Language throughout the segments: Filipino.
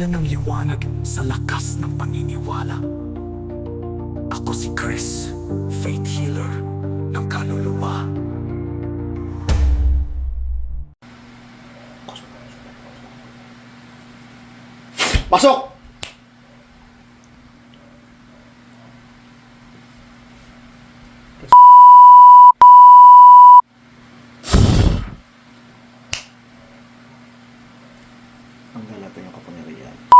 ngalan ng liwanag sa lakas ng paniniwala. Ako si Chris, faith healer ng kaluluwa. Pasok! Tanggal natin yung kapangyarihan.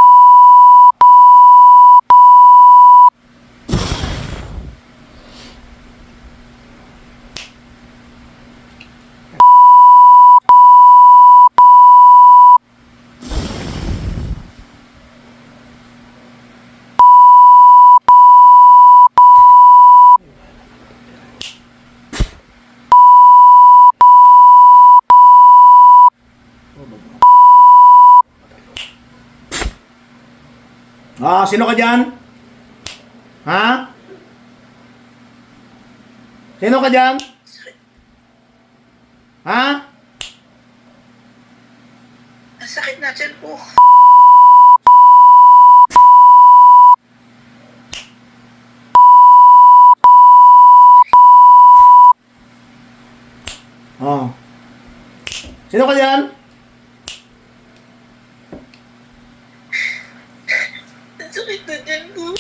Ah, sino ka dyan? Ha? Sino ka dyan? Ha? Ang sakit na dyan po. Oh. Sino ka dyan? Ang sakit na dyan po.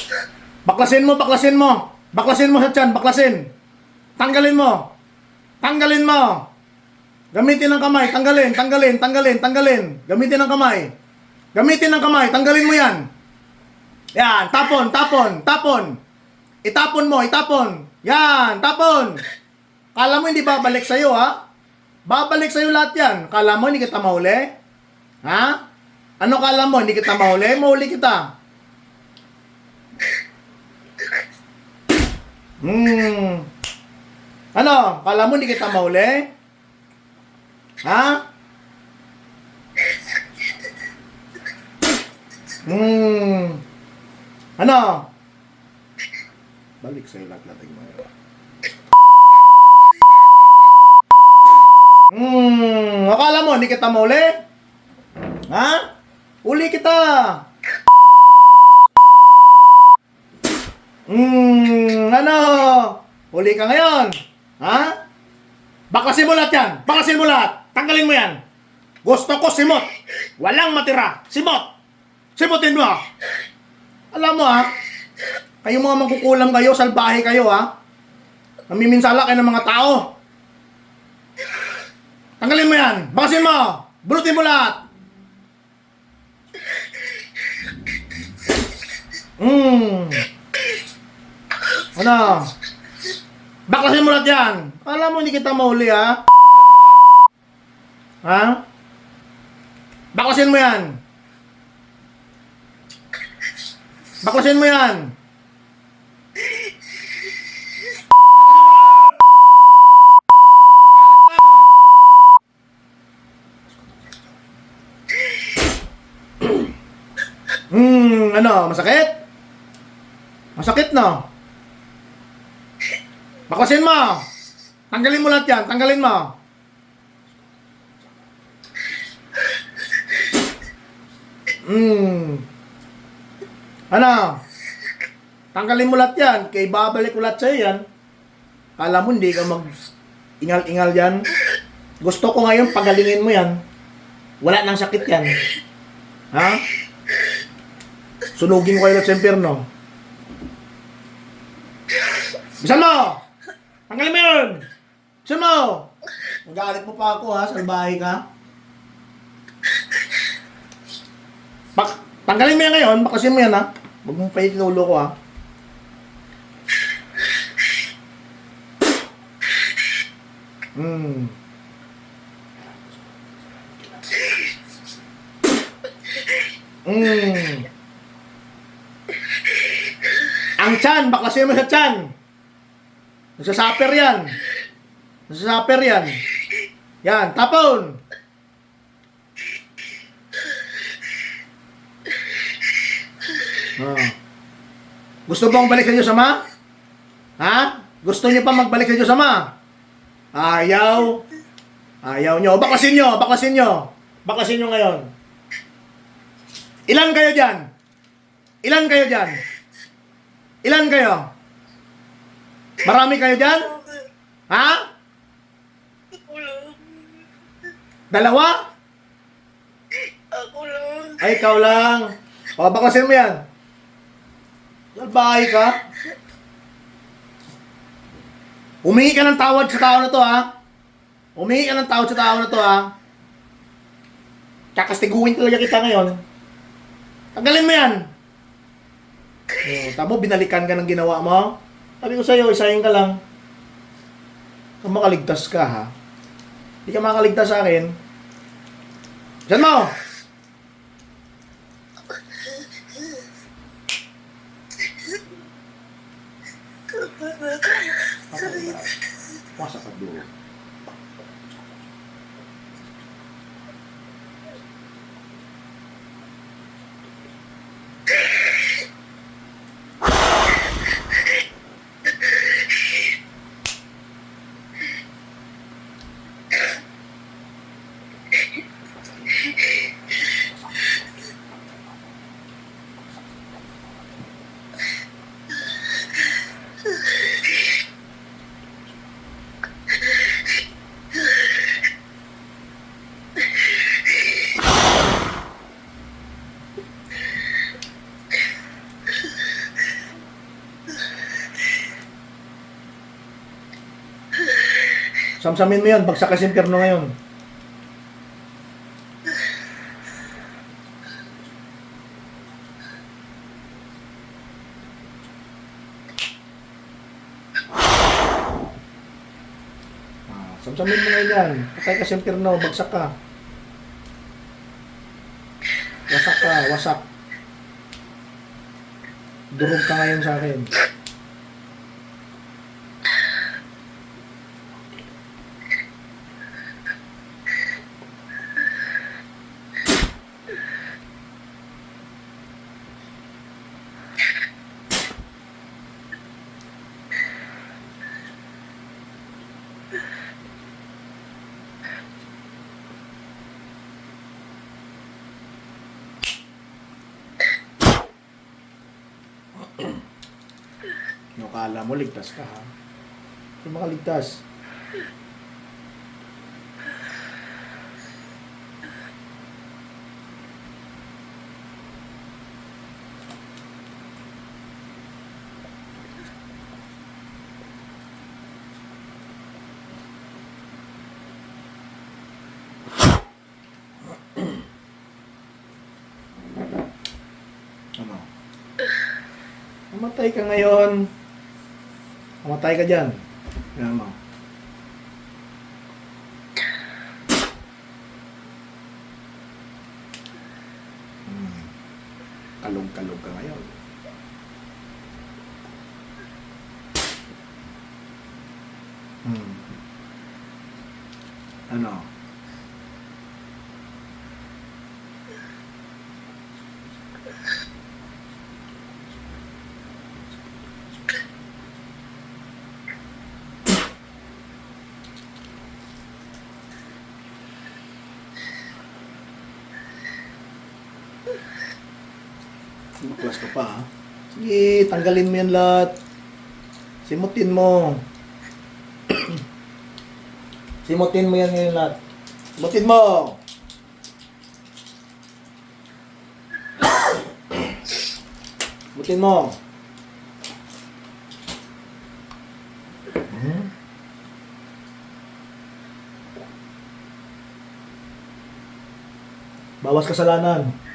Baklasin mo, baklasin mo. Baklasin mo sa tiyan, baklasin. Tanggalin mo. Tanggalin mo. Gamitin ng kamay, tanggalin, tanggalin, tanggalin, tanggalin. Gamitin ng kamay. Gamitin ng kamay, tanggalin mo yan. Yan, tapon, tapon, tapon. Itapon mo, itapon. Yan, tapon. Kala mo hindi babalik sa'yo, ha? Babalik sa'yo lahat yan. Kala mo hindi kita mahuli? Ha? Ano kala mo, hindi kita mahuli? Mahuli kita. Hmm. Ano? Kala mo hindi kita mahuli? Ha? Hmm. Ano? Balik sa'yo lahat natin mga Hmm. Akala mo hindi kita mahuli? Ha? Uli kita. Hmm, ano? Huli ka ngayon? Ha? Baklasin mo lahat yan. Baklasin mo lahat. Tanggalin mo yan. Gusto ko simot. Walang matira. Simot. Simutin mo. Alam mo ha, kayo mga magkukulam kayo, salbahe kayo ha. Namiminsala kayo ng mga tao. Tanggalin mo yan. Bakasin mo. Bulutin mo lahat. Hmm. Ano? Baklasin mo yan. Alam mo, hindi kita mahuli, ha? Ha? Baklasin mo yan. Baklasin mo yan. Hmm, ano, masakit? Masakit no? Baklasin mo. Tanggalin mo lahat yan. Tanggalin mo. Hmm. Ano? Tanggalin mo lahat yan. Kay babalik ko lahat sa'yo yan. Kala mo hindi ka mag ingal-ingal yan. Gusto ko ngayon pagalingin mo yan. Wala nang sakit yan. Ha? Sunugin ko kayo lahat sa impyerno. Bisan mo! Tanggalin mo yun! Bisan mo! Magalit mo pa ako ha, salbahe ka. Bak tanggalin mo yan ngayon, bakasin mo yan ha. Huwag mong pahitin ulo ko ha. Hmm. Hmm. Ang chan, baklasin mo sa chan. Nagsasaper yan. Nagsasaper yan. Yan, tapon. Ah. Gusto bang balik sa Diyos Ama? Ha? Gusto niyo pa magbalik sa Diyos Ama? Ayaw. Ayaw nyo. Baklasin nyo, baklasin nyo. Baklasin nyo ngayon. Ilan kayo dyan? Ilan kayo dyan? Ilan kayo? Marami kayo dyan? Ha? Dalawa? Ako lang. Ay, ikaw lang. O, baklasin mo yan. Bahay ka? Humingi ka ng tawad sa tao na to, ha? Humingi ka ng tawad sa tao na to, ha? Kakastiguin talaga kita ngayon. Tanggalin mo yan. Oh, tamo, binalikan ka ng ginawa mo. Sabi ko sa'yo, isahin ka lang. Kung makaligtas ka, ha? Hindi ka makaligtas sa akin. Diyan mo! Samsamin mo yan, bagsak ka sa impyerno ngayon. Ah, Samsamin mo ngayon yan. Patay ka sa impyerno, bagsak ka. Wasak ka, wasak. Durog ka ngayon sa akin. Yung kala mo, ligtas ka ha. Hindi makaligtas. Ano? Mamatay ka ngayon. Mamatay ka dyan. Yan mo. Hmm. Kalog-kalog ka ngayon. Hmm. Ano? Baklas ka pa, ha? Sige, tanggalin mo yan lahat. Simutin mo. Simutin mo yan ngayon lahat. Simutin mo! Simutin mo. Hmm? Bawas kasalanan.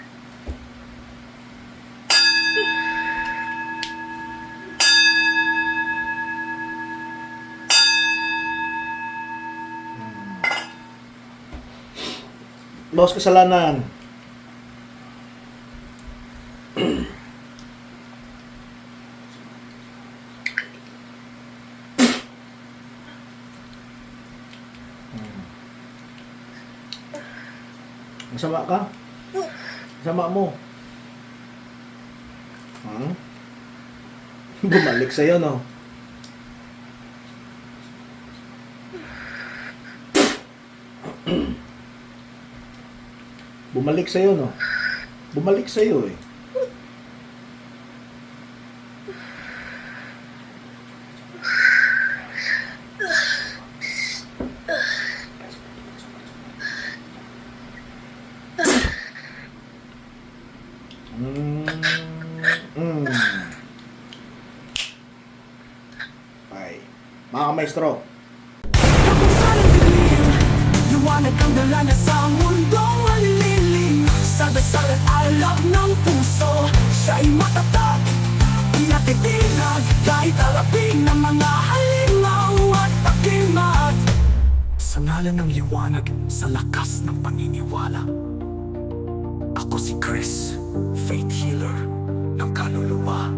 Bawas kasalanan. Masama ka? Masama mo. Hmm? Bumalik sa'yo, no? Bumalik sa'yo, no? Bumalik sa'yo eh. Mm. Mm. Ay. Mga maestro. Kapusalang dilim Liwanag ang dala na sa alam ng puso Siya'y matatak Pinatitinag Kahit alapin ng mga halimaw At pakimat Sa ngalan ng liwanag Sa lakas ng paniniwala Ako si Chris Faith Healer Ng kaluluwa.